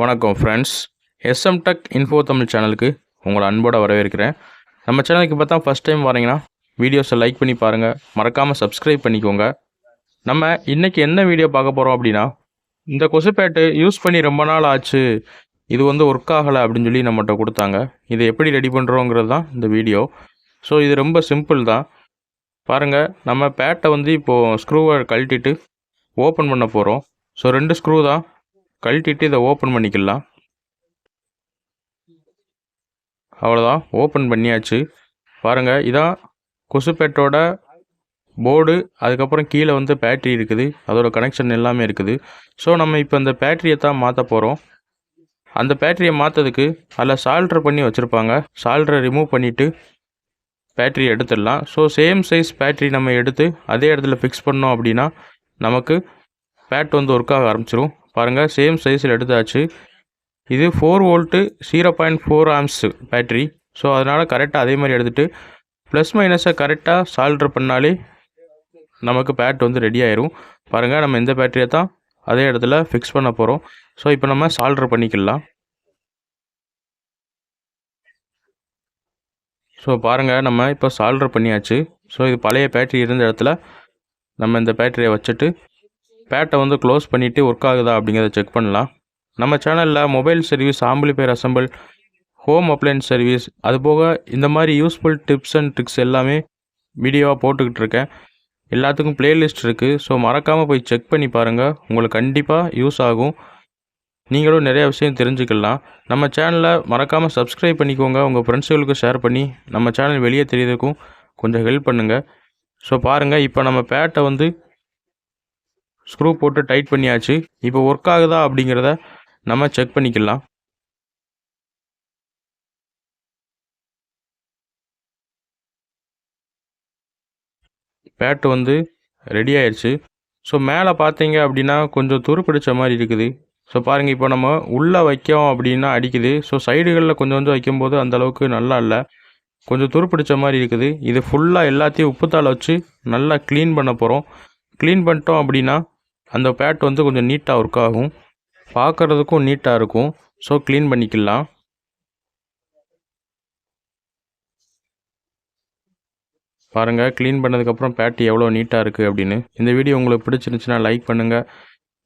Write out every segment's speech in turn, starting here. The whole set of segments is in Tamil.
வணக்கம் friends SM tech info Tamil சேனலுக்கு உங்களை அன்போடு வரவேற்கிறேன். நம்ம சேனலுக்கு பார்த்தா ஃபஸ்ட் டைம் வரீங்கன்னா வீடியோஸை லைக் பண்ணி பாருங்கள் மறக்காமல் சப்ஸ்கிரைப் பண்ணிக்கோங்க. நம்ம இன்றைக்கி என்ன வீடியோ பார்க்க போகிறோம் அப்படின்னா இந்த கொசுப்பேட்டு யூஸ் பண்ணி ரொம்ப நாள் ஆச்சு. இது வந்து ஒர்க் ஆகலை அப்படின்னு சொல்லி நம்மகிட்ட கொடுத்தாங்க. இதை எப்படி ரெடி பண்ணுறோங்கிறது தான் இந்த வீடியோ ஸோ இது ரொம்ப சிம்பிள் தான். பாருங்கள் நம்ம பேட்டை வந்து இப்போது ஸ்க்ரூவை கழட்டிட்டு ஓப்பன் பண்ண போகிறோம் ஸோ ரெண்டு ஸ்க்ரூ தான். கழட்டிட்டு இதை ஓப்பன் பண்ணிக்கலாம். அவ்வளோதான் ஓப்பன் பண்ணியாச்சு. பாருங்கள் இதான் கொசுப்பேட்டோட போர்டு அதுக்கப்புறம் கீழே வந்து பேட்ரி இருக்குது. அதோட கனெக்ஷன் எல்லாமே இருக்குது. ஸோ நம்ம இப்போ இந்த பேட்டரியை தான் மாற்ற போகிறோம் அந்த பேட்டரியை மாற்றதுக்கு அதில் சால்ட்ரு பண்ணி வச்சுருப்பாங்க. சால்ட்ரை ரிமூவ் பண்ணிவிட்டு பேட்டரியை எடுத்துடலாம். ஸோ சேம் சைஸ் பேட்டரி நம்ம எடுத்து அதே இடத்துல ஃபிக்ஸ் பண்ணோம் அப்படின்னா நமக்கு பேட் வந்து ஒர்க் ஆக ஆரம்பிச்சிரும். பாருங்கள் சேம் சைஸில் எடுத்தாச்சு. இது four volt zero point four amps battery so அதனால் கரெக்டாக அதே மாதிரி எடுத்துகிட்டு ப்ளஸ் மைனஸை கரெக்டாக சால்ட்ரு பண்ணாலே நமக்கு பேட் வந்து ரெடி ஆயிரும். பாருங்கள் நம்ம இந்த பேட்டரியை தான் அதே இடத்துல ஃபிக்ஸ் பண்ண போகிறோம் ஸோ இப்போ நம்ம சால்ட்ரு பண்ணிக்கலாம். ஸோ பாருங்கள் நம்ம இப்போ சால்ட்ரு பண்ணியாச்சு. ஸோ இது பழைய பேட்டரி இருந்த இடத்துல நம்ம இந்த பேட்டரியை வச்சுட்டு பேட்டை வந்து க்ளோஸ் பண்ணிவிட்டு ஒர்க் ஆகுதா அப்படிங்கிறத செக் பண்ணலாம். நம்ம சேனலில் mobile service amplifier assemble home appliance service அதுபோக இந்த மாதிரி யூஸ்ஃபுல் டிப்ஸ் அண்ட் ட்ரிக்ஸ் எல்லாமே வீடியோவாக போட்டுக்கிட்டு இருக்கேன். எல்லாத்துக்கும் பிளேலிஸ்ட் இருக்குது ஸோ மறக்காமல் போய் செக் பண்ணி பாருங்கள் உங்களுக்கு கண்டிப்பாக யூஸ் ஆகும். நீங்களும் நிறைய விஷயம் தெரிஞ்சுக்கலாம். நம்ம சேனலை மறக்காமல் சப்ஸ்கிரைப் பண்ணிக்கோங்க. உங்கள் ஃப்ரெண்ட்ஸுகளுக்கு ஷேர் பண்ணி நம்ம சேனல் வெளியே தெரியறதுக்கும் கொஞ்சம் ஹெல்ப் பண்ணுங்கள் ஸோ பாருங்கள் இப்போ நம்ம பேட்டை வந்து ஸ்க்ரூ போட்டு டைட் பண்ணியாச்சு. இப்போ ஒர்க் ஆகுதா அப்படிங்கிறத நம்ம செக் பண்ணிக்கலாம். பேட்டு வந்து ரெடி ஆயிடுச்சு ஸோ மேலே பார்த்தீங்க அப்படின்னா கொஞ்சம் துருப்பிடிச்ச மாதிரி இருக்குது. ஸோ பாருங்கள் இப்போ நம்ம உள்ளே வைக்கோம் அப்படின்னா அடிக்குது. ஸோ சைடுகளில் கொஞ்சம் கொஞ்சம் வைக்கும்போது அந்தளவுக்கு நல்லா இல்லை. கொஞ்சம் துருப்பிடிச்ச மாதிரி இருக்குது. இது ஃபுல்லாக எல்லாத்தையும் உப்புத்தால் வச்சு நல்லா க்ளீன் பண்ண போகிறோம் க்ளீன் பண்ணிட்டோம் அப்படின்னா அந்த பேட் வந்து கொஞ்சம் நீட்டாக ஒர்க் ஆகும். பார்க்குறதுக்கும் நீட்டாக இருக்கும். ஸோ க்ளீன் பண்ணிக்கலாம். பாருங்கள் க்ளீன் பண்ணதுக்கப்புறம் பேட் எவ்வளோ நீட்டாக இருக்குது அப்படின்னு. இந்த வீடியோ உங்களுக்கு பிடிச்சிருந்துச்சுன்னா லைக் பண்ணுங்கள்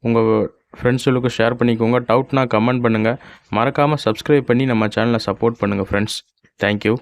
உங்கள் ஃப்ரெண்ட்ஸுகளுக்கு ஷேர் பண்ணிக்கோங்க. டவுட்னா கமெண்ட் பண்ணுங்கள் மறக்காமல் சப்ஸ்கிரைப் பண்ணி நம்ம சேனலை சப்போர்ட் பண்ணுங்கள் ஃப்ரெண்ட்ஸ் தேங்க்யூ